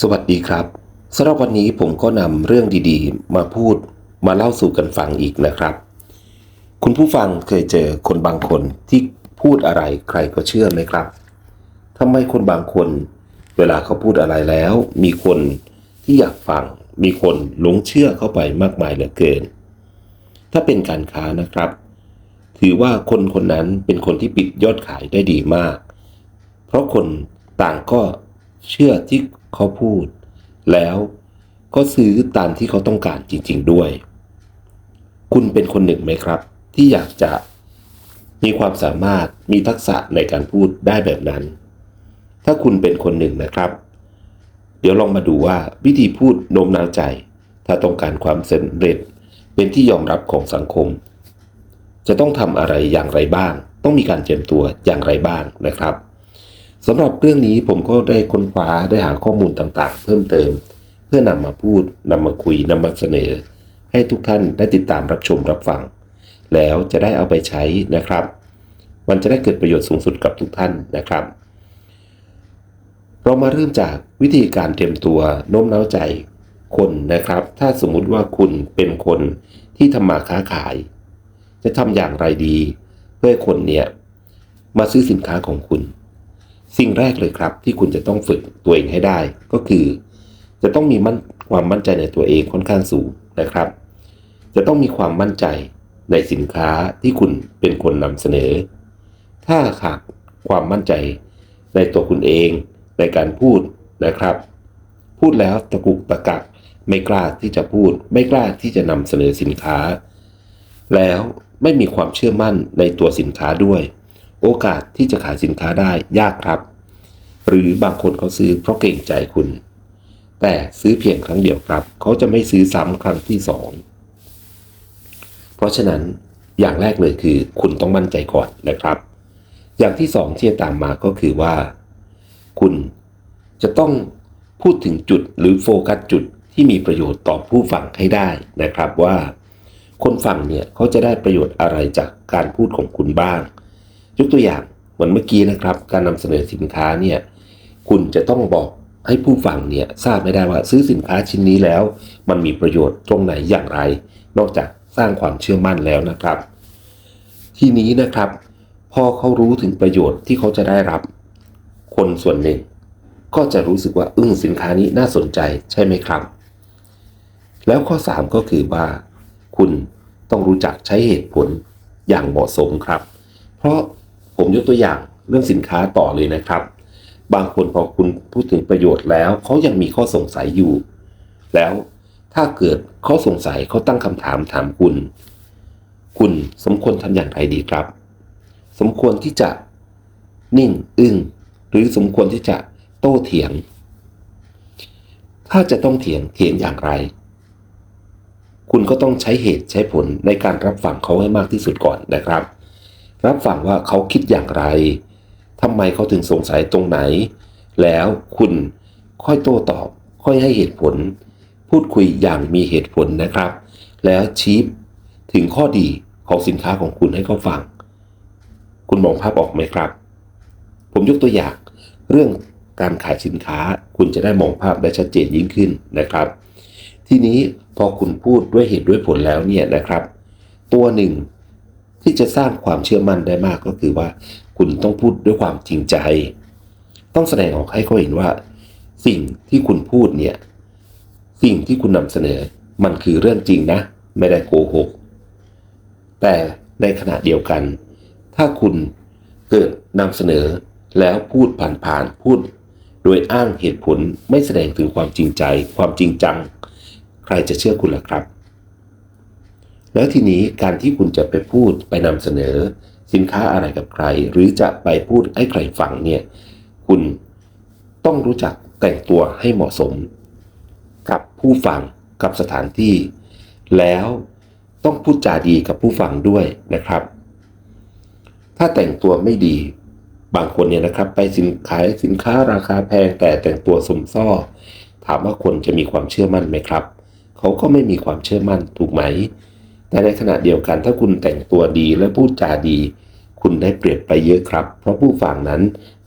สวัสดีครับสำหรับวันนี้ผมก็นำเรื่องดีๆ มาพูดมาเล่าสู่กันฟังอีกนะครับ คุณผู้ฟังเคยเจอคนบางคนที่พูดอะไรใครก็เชื่อไหมครับทำไมคนบางคน เวลาเขาพูดอะไรแล้ว มีคนที่อยากฟัง มีคนหลงเชื่อเข้าไปมากมายเหลือเกิน ถ้าเป็นการค้านะครับ ถือว่าคนคนนั้นเป็นคนที่ปิดยอดขายได้ดีมาก เพราะคนต่างก็เชื่อที่ เขาพูด แล้วก็ซื้อตามที่เขาต้องการจริง ๆด้วย คุณเป็นคนหนึ่งไหมครับ ที่อยากจะมีความสามารถมีทักษะในการพูดได้แบบนั้น ถ้าคุณเป็นคนหนึ่งนะครับ เดี๋ยวลองมาดูว่าวิธีพูดโน้มน้าวใจ ถ้าต้องการความสำเร็จเป็นที่ยอมรับของสังคม จะต้องทำอะไรอย่างไรบ้าง ต้องมีการเตรียมตัวอย่างไรบ้างนะครับ สำหรับเรื่องนี้ผมก็ได้ค้นคว้าได้หาข้อมูลต่างๆ เพิ่มเติม เพื่อนำมาพูดนำมาคุยนำมาเสนอ ให้ทุกท่านได้ติดตามรับชมรับฟัง แล้วจะได้เอาไปใช้นะครับ มันจะได้เกิดประโยชน์สูงสุดกับทุกท่านนะครับ เรามาเริ่มจากวิธีการเตรียมตัวโน้มน้าวใจคนนะครับ ถ้าสมมุติว่าคุณเป็นคนที่ทำมาค้าขาย จะทำอย่างไรดี เพื่อคนเนี่ยมาซื้อสินค้าของคุณ สิ่งแรกเลยครับ ที่คุณจะต้องฝึกตัวเองให้ได้ ก็คือ จะต้องมีมั่นความมั่นใจในตัวเองค่อนข้างสูงนะครับ จะต้องมีความมั่นใจในสินค้าที่คุณเป็นคนนำเสนอ ถ้าขาดความมั่นใจในตัวคุณเองในการพูดนะครับ พูดแล้วตะกุกตะกักไม่กล้าที่จะพูด ไม่กล้าที่จะนำเสนอสินค้า แล้วไม่มีความเชื่อมั่นในตัวสินค้าด้วย โอกาสที่จะขายสินค้าได้ยากครับ หรือบางคนเขาซื้อเพราะเกรงใจคุณ แต่ซื้อเพียงครั้งเดียวครับ เขาจะไม่ซื้อซ้ำครั้งที่สองเพราะฉะนั้นอย่างแรกเลยคือ คุณต้องมั่นใจก่อนนะครับ อย่างที่สองที่จะตามมาก็คือว่า คุณจะต้องพูดถึงจุดหรือโฟกัสจุดที่มีประโยชน์ต่อผู้ฟังให้ได้นะครับว่า คนฟังเนี่ยเขาจะได้ประโยชน์อะไรจากการพูดของคุณบ้าง ยกตัวอย่างเหมือนเมื่อกี้นะครับ การนำเสนอสินค้าเนี่ยคุณจะต้องบอกให้ผู้ฟังเนี่ยทราบไม่ได้ว่าซื้อสินค้าชิ้นนี้แล้ว มันมีประโยชน์ตรงไหนอย่างไร นอกจากสร้างความเชื่อมั่นแล้วนะครับ ทีนี้นะครับ พอเขารู้ถึงประโยชน์ที่เขาจะได้รับ คนส่วนหนึ่ง ก็จะรู้สึกว่าอึ้งสินค้านี้น่าสนใจใช่ไหมครับ แล้วข้อ 3 ก็คือว่า คุณต้องรู้จักใช้เหตุผลอย่างเหมาะสมครับ เพราะ ผมยกตัวอย่างเรื่องสินค้าต่อเลยนะครับ บางคนพอคุณพูดถึงประโยชน์แล้วเขายังมีข้อสงสัยอยู่ แล้วถ้าเกิดข้อสงสัยเขาตั้งคำถามถามคุณ คุณสมควรทำอย่างไรดีครับ สมควรที่จะนิ่งอึ้งหรือสมควรที่จะโต้เถียง ถ้าจะต้องเถียงเถียงอย่างไร คุณก็ต้องใช้เหตุใช้ผลในการรับฟังเขาให้มากที่สุดก่อนนะครับ รับฟังว่าเขาคิดอย่างไรทำไมเขาถึงสงสัยตรงไหน แล้วคุณค่อยโต้ตอบ ค่อยให้เหตุผล พูดคุยอย่างมีเหตุผลนะครับ แล้วชี้ถึงข้อดีของสินค้าของคุณให้เขาฟัง คุณมองภาพออกไหมครับ ผมยกตัวอย่างเรื่องการขายสินค้าคุณจะได้มองภาพได้ชัดเจนยิ่งขึ้นนะครับ ทีนี้พอคุณพูดด้วยเหตุด้วยผลแล้วเนี่ยนะครับ ตัวหนึ่ง ที่จะสร้างความเชื่อมั่นได้มากก็คือว่า คุณต้องพูดด้วยความจริงใจ ต้องแสดงออกให้เขาเห็นว่า สิ่งที่คุณพูดเนี่ย สิ่งที่คุณนำเสนอ มันคือเรื่องจริงนะ ไม่ได้โกหก แต่ในขณะเดียวกัน ถ้าคุณเกิดนำเสนอแล้วพูดผ่านๆพูด โดยอ้างเหตุผลไม่แสดงถึงความจริงใจ ความจริงจัง ใครจะเชื่อคุณล่ะครับ แล้วทีนี้การที่คุณจะไปพูดไปนำเสนอ สินค้าอะไรกับใคร หรือจะไปพูดให้ใครฟังเนี่ยคุณต้องรู้จักแต่งตัวให้เหมาะสม กับผู้ฟังกับสถานที่ แล้วต้องพูดจาดีกับผู้ฟังด้วยนะครับ ถ้าแต่งตัวไม่ดีบางคนเนี่ยนะครับไปสินขายสินค้าราคาแพงแต่แต่งตัวสมซ้อถามว่าคนจะมีความเชื่อมั่นไหมครับ เขาก็ไม่มีความเชื่อมั่นถูกไหม แต่ในขณะเดียวกันถ้าคุณแต่งตัวดีและพูดจาดี คุณได้เปรียบไปเยอะครับ เพราะผู้ฟังนั้น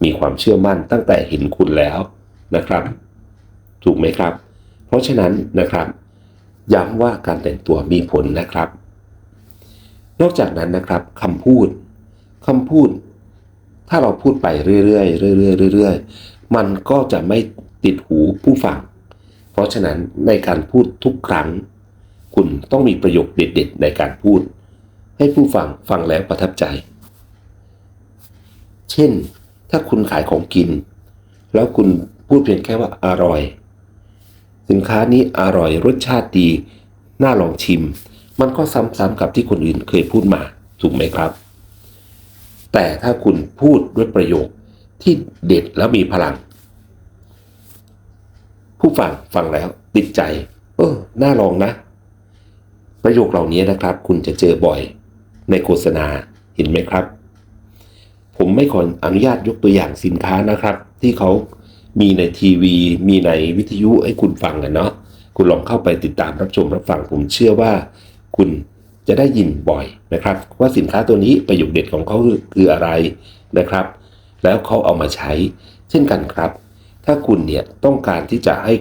มีความเชื่อมั่นตั้งแต่เห็นคุณแล้วนะครับ ถูกไหมครับ เพราะฉะนั้นนะครับ ย้ำว่าการแต่งตัวมีผลนะครับ นอกจากนั้นนะครับคำพูดคำพูด ถ้าเราพูดไปเรื่อยๆเรื่อยๆเรื่อยๆมันก็จะไม่ติดหูผู้ฟัง เพราะฉะนั้นในการพูดทุกครั้ง คุณต้องมีประโยคเด็ด ๆ ในการพูด ให้ผู้ฟังฟังแล้วประทับใจ เช่น ถ้าคุณขายของกิน แล้วคุณพูดเพียงแค่ว่าอร่อย สินค้านี้อร่อยรสชาติดี น่าลองชิม มันก็ซ้ำๆกับที่คนอื่นเคยพูดมาถูกไหมครับ แต่ถ้าคุณพูดด้วยประโยคที่เด็ดแล้วมีพลัง ผู้ฟังฟังแล้วติดใจ เออ น่าลองนะ ประโยคเหล่านี้นะครับ คุณจะเจอบ่อยในโฆษณาเห็นไหมครับ ผมไม่ขออนุญาตยกตัวอย่างสินค้านะครับ ที่เขามีในทีวี มีในวิทยุให้คุณฟังกันเนาะคุณลองเข้าไปติดตามรับชมรับฟังผมเชื่อว่า คุณจะได้ยินบ่อยนะครับ ว่าสินค้าตัวนี้ประโยคเด็ดของเขาคืออะไรนะครับ แล้วเขาเอามาใช้ เช่นกันครับ ถ้าคุณเนี่ยต้องการที่จะให้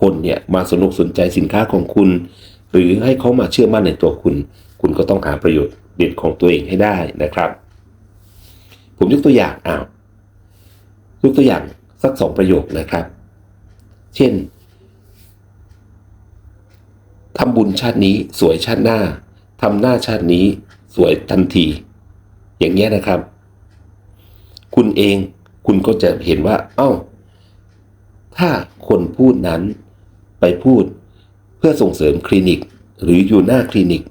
คนเนี่ยมาสนุกสนใจสินค้าของคุณ หรือให้เขามาเชื่อมั่นในตัวคุณ คุณก็ต้องหาประโยชน์เด็ดของตัวเองให้ได้นะครับ ผมยกตัวอย่างอ้าวยกตัวอย่างสักสองประโยคนะครับ เช่นทำบุญชาตินี้สวยชาติหน้าทำหน้าชาตินี้สวยทันที อย่างเงี้ยนะครับ คุณเองคุณก็จะเห็นว่า เอ้า ถ้าคนพูดนั้นไปพูด พื่อส่งเสริมคลินิก หรืออยู่หน้าคลินิก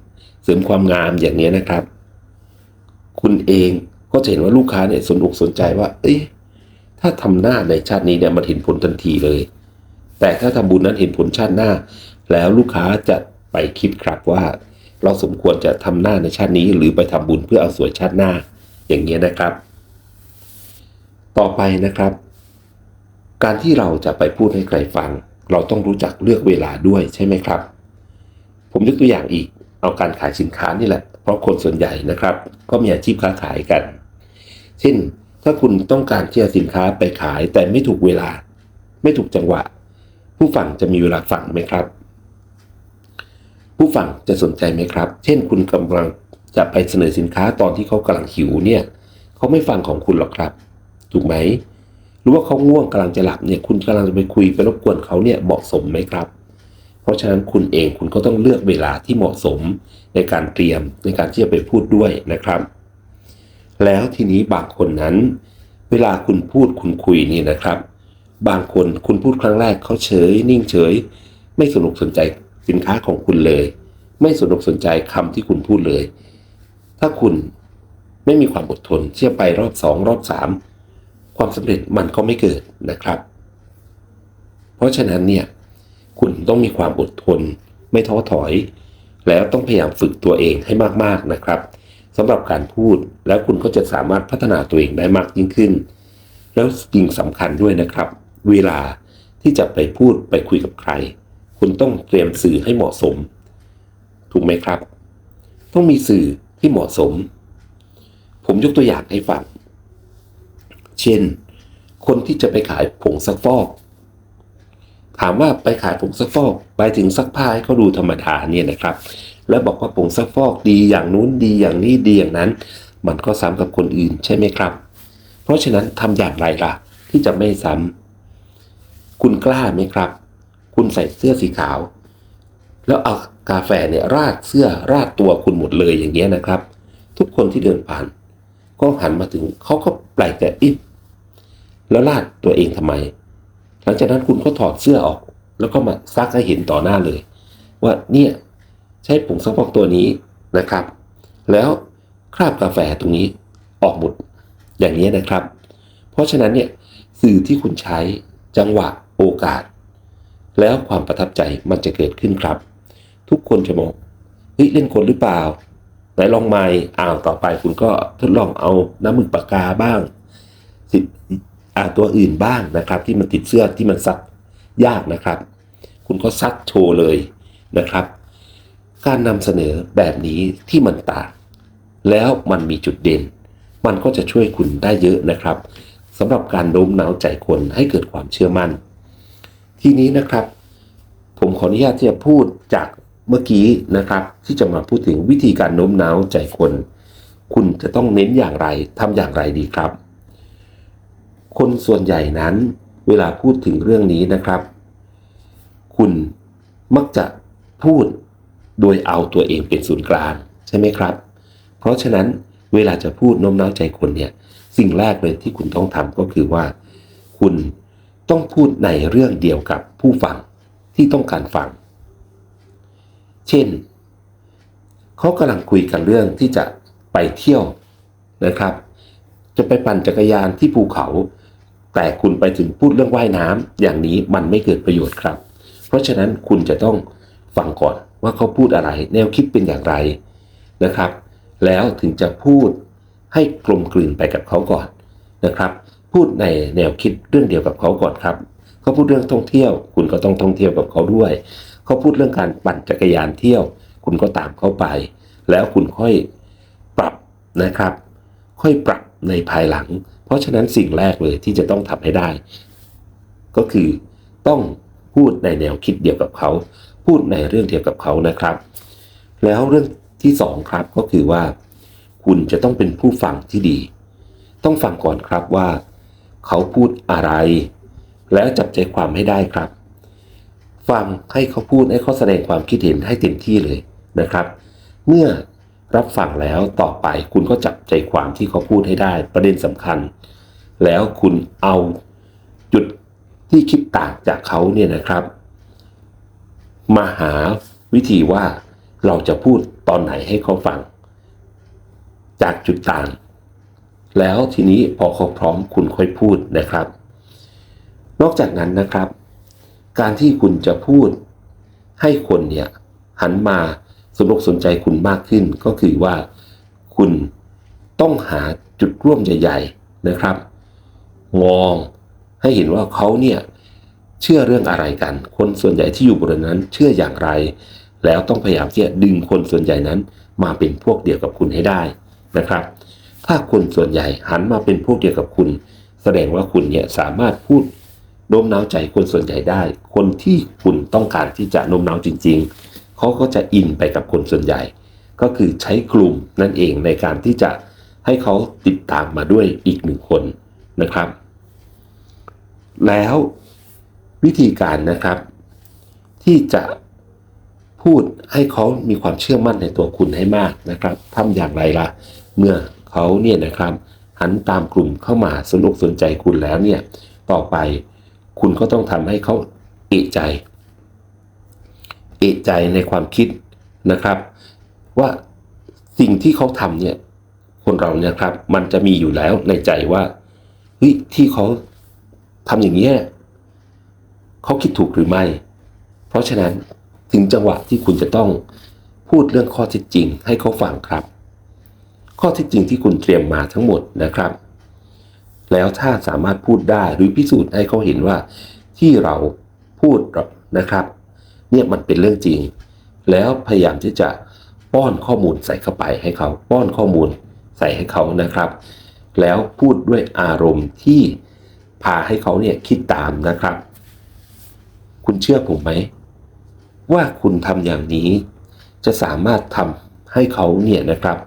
เสริมความงามอย่างนี้นะครับ คุณเองก็จะเห็นว่าลูกค้าเนี่ยสนอกสนใจว่า เอ้ยถ้าทำหน้าในชาตินี้เนี่ยมันเห็นผลทันทีเลย แต่ถ้าทำบุญนั้นเห็นผลชาติหน้า แล้วลูกค้าจะไปคิดครับว่า เราสมควรจะทำหน้าในชาตินี้ หรือไปทำบุญเพื่อเอาสวยชาติหน้า อย่างนี้นะครับ ต่อไปนะครับ การที่เราจะไปพูดให้ใครฟัง เราต้องรู้จักเลือกเวลาด้วยใช่ไหมครับ ผมยกตัวอย่างอีกเอาการขายสินค้านี่แหละ เพราะคนส่วนใหญ่นะครับ ก็มีอาชีพค้าขายกัน เช่น ถ้าคุณต้องการที่จะสินค้าไปขายแต่ไม่ถูกเวลา ไม่ถูกจังหวะ ผู้ฟังจะมีเวลาฟังไหมครับ ผู้ฟังจะสนใจไหมครับ เช่น คุณกำลังจะไปเสนอสินค้าตอนที่เขากำลังหิวเนี่ยเขาไม่ฟังของคุณหรอกครับ ถูกไหม หรือว่าเขาง่วงกำลังจะหลับเนี่ยคุณกำลังจะไปคุยไปรบกวนเขาเนี่ยเหมาะสมไหมครับ เพราะฉะนั้นคุณเองคุณก็ต้องเลือกเวลาที่เหมาะสมในการเตรียมในการที่จะไปพูดด้วยนะครับ แล้วทีนี้บางคนนั้น เวลาคุณพูดคุณคุยนี่นะครับ บางคนคุณพูดครั้งแรกเขาเฉย นิ่งเฉย ไม่สนุกสนใจสินค้าของคุณเลย ไม่สนุกสนใจคำที่คุณพูดเลย ถ้าคุณไม่มีความอดทนที่จะไปรอบสองรอบสาม ความสำเร็จมันก็ไม่เกิดนะครับ เพราะฉะนั้นเนี่ยคุณต้องมีความอดทน ไม่ท้อถอย แล้วต้องพยายามฝึกตัวเองให้มากๆนะครับสำหรับการพูดแล้วคุณก็จะสามารถพัฒนาตัวเองได้มากยิ่งขึ้น แล้วสิ่งสำคัญด้วยนะครับ เวลาที่จะไปพูดไปคุยกับใคร คุณต้องเตรียมสื่อให้เหมาะสม ถูกไหมครับ ต้องมีสื่อที่เหมาะสม ผมยกตัวอย่างให้ฟัง เช่น คนที่จะไปขายผงซักฟอก ถามว่าไปขายผงซักฟอกไปถึงซักผ้าให้เขาดูธรรมดาเนี่ยนะครับ แล้วบอกว่าผงซักฟอกดีอย่างนู้นดีอย่างนี้ดีอย่างนั้น มันก็ซ้ำกับคนอื่นใช่ไหมครับ เพราะฉะนั้นทำอย่างไรล่ะ ที่จะไม่ซ้ำคุณกล้าไหมครับ คุณใส่เสื้อสีขาว แล้วเอากาแฟเนี่ยราดเสื้อราดตัวคุณหมดเลยอย่างเงี้ยนะครับ ทุกคนที่เดินผ่าน ก็หันมาถึงเขาก็แปลกใจอิ๊บ แล้วราดตัวเองทำไม หลังจากนั้นคุณก็ถอดเสื้อออก แล้วก็มาซักให้เห็นต่อหน้าเลย ว่าเนี่ยใช้ผงซักฟอกตัวนี้นะครับ แล้วคราบกาแฟตรงนี้ออกหมดอย่างนี้นะครับ เพราะฉะนั้นเนี่ยสื่อที่คุณใช้จังหวะโอกาส แล้วความประทับใจมันจะเกิดขึ้นครับ ทุกคนจะมองเฮ้ยเล่นคนหรือเปล่าไหนลองไม่อ้าวต่อไปคุณก็ทดลองเอาน้ำมึกปากกาบ้างสิ ตัวอื่นบ้างนะครับ ที่มันติดเสื้อที่มันซักยากนะครับ คุณก็ซัดโชว์เลยนะครับ การนำเสนอแบบนี้ที่มันต่างแล้วมันมีจุดเด่น มันก็จะช่วยคุณได้เยอะนะครับสำหรับการโน้มน้าวใจคนให้เกิดความเชื่อมั่นททีนี้นะครับ ผมขออนุญาตที่จะพูดจากเมื่อกี้นะครับ ที่จะมาพูดถึงวิธีการโน้มน้าวใจคน คุณจะต้องเน้นอย่างไรทำอย่างไรดีครับ คนส่วนใหญ่นั้นเวลาพูดถึงเรื่องนี้นะครับ คุณมักจะพูดโดยเอาตัวเองเป็นศูนย์กลางใช่ไหมครับ เพราะฉะนั้นเวลาจะพูดโน้มน้าวใจคนเนี่ยสิ่งแรกเลยที่คุณต้องทำก็คือว่า คุณต้องพูดในเรื่องเดียวกับผู้ฟังที่ต้องการฟัง เช่นเขากำลังคุยกันเรื่องที่จะไปเที่ยวนะครับ จะไปปั่นจักรยานที่ภูเขา แต่คุณไปถึงพูดเรื่องว่ายน้ำอย่างนี้มันไม่เกิดประโยชน์ครับ เพราะฉะนั้นคุณจะต้องฟังก่อนว่าเขาพูดอะไร แนวคิดเป็นอย่างไรนะครับ แล้วถึงจะพูดให้กลมกลืนไปกับเขาก่อนนะครับ พูดในแนวคิดเรื่องเดียวกับเขาก่อนครับเขาพูดเรื่องท่องเที่ยว คุณก็ต้องท่องเที่ยวกับเขาด้วยเขาพูดเรื่องการปั่นจักรยานเที่ยว คุณก็ตามเขาไป แล้วคุณค่อยปรับนะครับ ค่อยปรับในภายหลัง ราะฉะนั้นสิ่งแรกเลยที่จะต้องทำให้ได้ ก็คือต้องพูดในแนวคิดเดียวกับเขา พูดในเรื่องเดียวกับเขานะครับ แล้วเรื่องที่สองครับก็คือว่า คุณจะต้องเป็นผู้ฟังที่ดี ต้องฟังก่อนครับว่า เขาพูดอะไร แล้วจับใจความให้ได้ครับ ฟังให้เขาพูดให้เขาแสดงความคิดเห็นให้เต็มที่เลยนะครับ เมื่อ รับฟังแล้วต่อไปคุณก็จับใจความที่เขาพูดให้ได้ ประเด็นสำคัญ แล้วคุณเอาจุดที่คิดต่างจากเขาเนี่ยนะครับ มาหาวิธีว่าเราจะพูดตอนไหนให้เขาฟัง จากจุดต่าง แล้วทีนี้พอเขาพร้อมคุณค่อยพูดนะครับ นอกจากนั้นนะครับ การที่คุณจะพูดให้คนเนี่ยหันมา สนอกสนใจคุณมากขึ้น ก็คือว่าคุณต้องหาจุดร่วมใหญ่ ๆนะครับ มองให้เห็นว่าเขาเนี่ยเชื่อเรื่องอะไรกัน คนส่วนใหญ่ที่อยู่บริเวณนั้นเชื่ออย่างไร แล้วต้องพยายามที่จะดึงคนส่วนใหญ่นั้น มาเป็นพวกเดียวกับคุณให้ได้นะครับ ถ้าคนส่วนใหญ่หันมาเป็นพวกเดียวกับคุณ แสดงว่าคุณเนี่ยสามารถพูดโน้มน้าวใจคนส่วนใหญ่ได้ คนที่คุณต้องการที่จะโน้มน้าวจริง ๆ เขาก็จะอินไปกับคนส่วนใหญ่ ก็คือใช้กลุ่มนั่นเองในการที่จะให้เขาติดตามมาด้วยอีกหนึ่งคนนะครับ แล้ววิธีการนะครับ ที่จะพูดให้เขามีความเชื่อมั่นในตัวคุณให้มากนะครับทำอย่างไรล่ะ เมื่อเขาเนี่ยนะครับหันตามกลุ่มเข้ามาสนุกสนใจคุณแล้วเนี่ย ต่อไปคุณก็ต้องทำให้เขาเอะใจ เอะใจในความคิดนะครับ ว่าสิ่งที่เขาทำเนี่ยคนเราเนี่ยครับ มันจะมีอยู่แล้วในใจว่าเฮ้ยที่เขาทำอย่างนี้เขาคิดถูกหรือไม่ เพราะฉะนั้นถึงจังหวะที่คุณจะต้องพูดเรื่องข้อเท็จจริงให้เขาฟังครับ ข้อเท็จจริงที่คุณเตรียมมาทั้งหมดนะครับ แล้วถ้าสามารถพูดได้หรือพิสูจน์ให้เขาเห็นว่าที่เราพูดนะครับ เนี่ยมันเป็นเรื่องจริง แล้วพยายามที่จะป้อนข้อมูลใส่เข้าไปให้เขา ป้อนข้อมูลใส่ให้เขานะครับ แล้วพูดด้วยอารมณ์ที่พาให้เขาเนี่ยคิดตามนะครับ คุณเชื่อผมไหม ว่าคุณทำอย่างนี้ จะสามารถทำให้เขาเนี่ยนะครับ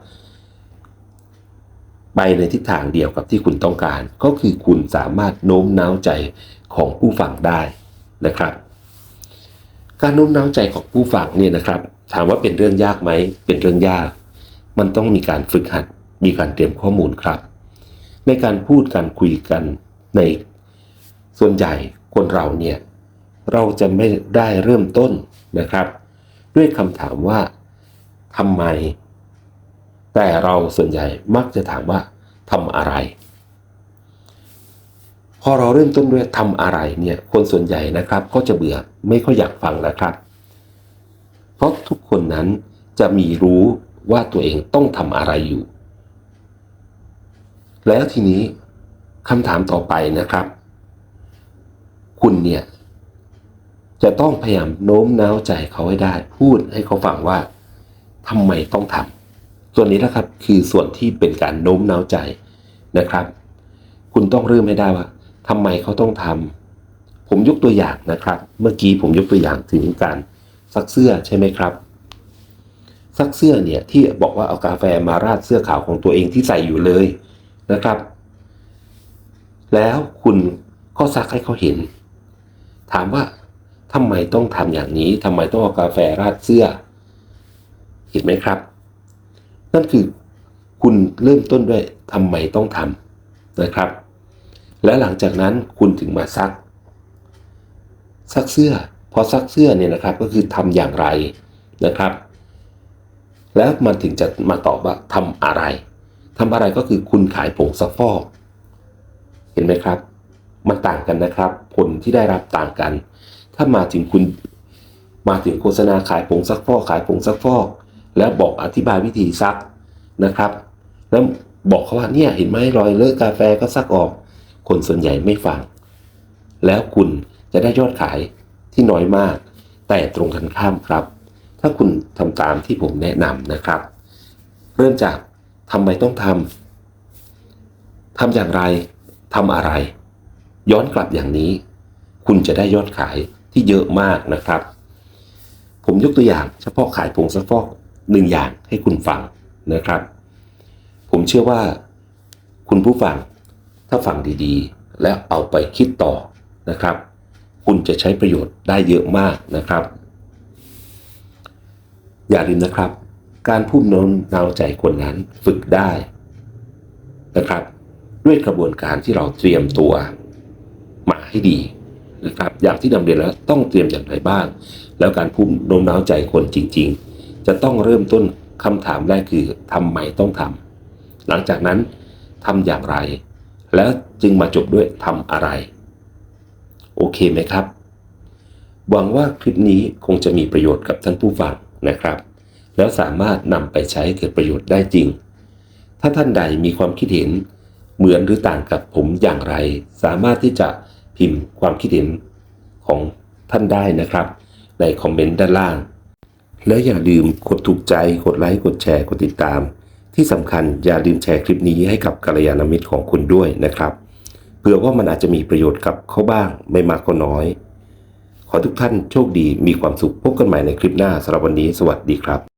ไปในทิศทางเดียวกับที่คุณต้องการ ก็คือคุณสามารถโน้มน้าวใจของผู้ฟังได้นะครับ การโน้มน้าวใจของผู้ฟังเนี่ยนะครับ ถามว่าเป็นเรื่องยากไหมเป็นเรื่องยาก มันต้องมีการฝึกหัด มีการเตรียมข้อมูลครับ ในการพูดการคุยกันในส่วนใหญ่คนเราเนี่ยเราจะไม่ได้เริ่มต้นนะครับ ด้วยคำถามว่าทำไม แต่เราส่วนใหญ่มักจะถามว่าทำอะไร พอเราเริ่มต้นด้วยทำอะไรเนี่ยคนส่วนใหญ่นะครับก็จะเบื่อไม่ค่อยอยากฟังนะครับ เพราะทุกคนนั้นจะมีรู้ว่าตัวเองต้องทำอะไรอยู่ แล้วทีนี้คำถามต่อไปนะครับ คุณเนี่ยจะต้องพยายามโน้มน้าวใจเขาให้ได้ พูดให้เขาฟังว่าทำไมต้องทำส่วนนี้นะครับคือส่วนที่เป็นการโน้มน้าวใจนะครับ คุณต้องเริ่มให้ได้ว่า ทำไมเขาต้องทำผมยกตัวอย่างนะครับ เมื่อกี้ผมยกตัวอย่างถึงการซักเสื้อใช่ไหมครับ ซักเสื้อเนี่ยที่บอกว่าเอากาแฟมาราดเสื้อขาวของตัวเองที่ใส่อยู่เลยนะครับ แล้วคุณก็ซักให้เขาเห็น ถามว่าทำไมต้องทำอย่างนี้ทำไมต้องเอากาแฟราดเสื้อ เห็นไหมครับ นั่นคือคุณเริ่มต้นด้วยทำไมต้องทำนะครับ และหลังจากนั้นคุณถึงมาซัก ซักเสื้อ พอซักเสื้อเนี่ยนะครับก็คือทำอย่างไรนะครับ แล้วมันถึงจะมาตอบว่าทำอะไรทำอะไรก็คือคุณขายผงซักฟอกเห็นไหมครับ มันต่างกันนะครับ ผลที่ได้รับต่างกัน ถ้ามาถึงคุณมาถึงโฆษณาขายผงซักฟอกขายผงซักฟอก แล้วบอกอธิบายวิธีซักนะครับ แล้วบอกเขาว่าเนี่ยเห็นไหมรอยเลอะกาแฟก็ซักออก คนส่วนใหญ่ไม่ฟัง แล้วคุณจะได้ยอดขายที่น้อยมาก แต่ตรงกันข้ามครับ ถ้าคุณทำตามที่ผมแนะนำนะครับ เริ่มจากทำไมต้องทำทำอย่างไรทำอะไร ย้อนกลับอย่างนี้ คุณจะได้ยอดขายที่เยอะมากนะครับ ผมยกตัวอย่างเฉพาะขายผงซักฟอกหนึ่งอย่างให้คุณฟังนะครับ ผมเชื่อว่า คุณผู้ฟัง ถ้าฟังดีๆ แล้วเอาไปคิดต่อนะครับ คุณจะใช้ประโยชน์ได้เยอะมากนะครับ อย่าลืมนะครับ การพูดโน้มน้าวใจคนนั้นฝึกได้นะครับ ด้วยกระบวนการที่เราเตรียมตัวมาให้ดีนะครับ อย่างที่นำเรียนแล้วต้องเตรียมอย่างไรบ้าง แล้วการพูดโน้มน้าวใจคนจริง ๆ จะต้องเริ่มต้นคำถามแรกคือทำไมต้องทำหลังจากนั้นทำอย่างไร แล้วจึงมาจบด้วยทำอะไร โอเคไหมครับ หวังว่าคลิปนี้คงจะมีประโยชน์กับท่านผู้ฟังนะครับ แล้วสามารถนำไปใช้เกิดประโยชน์ได้จริง ถ้าท่านใดมีความคิดเห็น เหมือนหรือต่างกับผมอย่างไร สามารถที่จะพิมพ์ความคิดเห็นของท่านได้นะครับ ในคอมเมนต์ด้านล่าง แล้วอย่าลืมกดถูกใจกดไลค์กดแชร์กดติดตาม ที่สำคัญอย่าลืมแชร์คลิปนี้ให้กับกัลยาณมิตรของคุณด้วยนะครับ เผื่อว่ามันอาจจะมีประโยชน์กับเขาบ้างไม่มากก็น้อย ขอทุกท่านโชคดีมีความสุขพบกันใหม่ในคลิปหน้าสำหรับวันนี้ สวัสดีครับ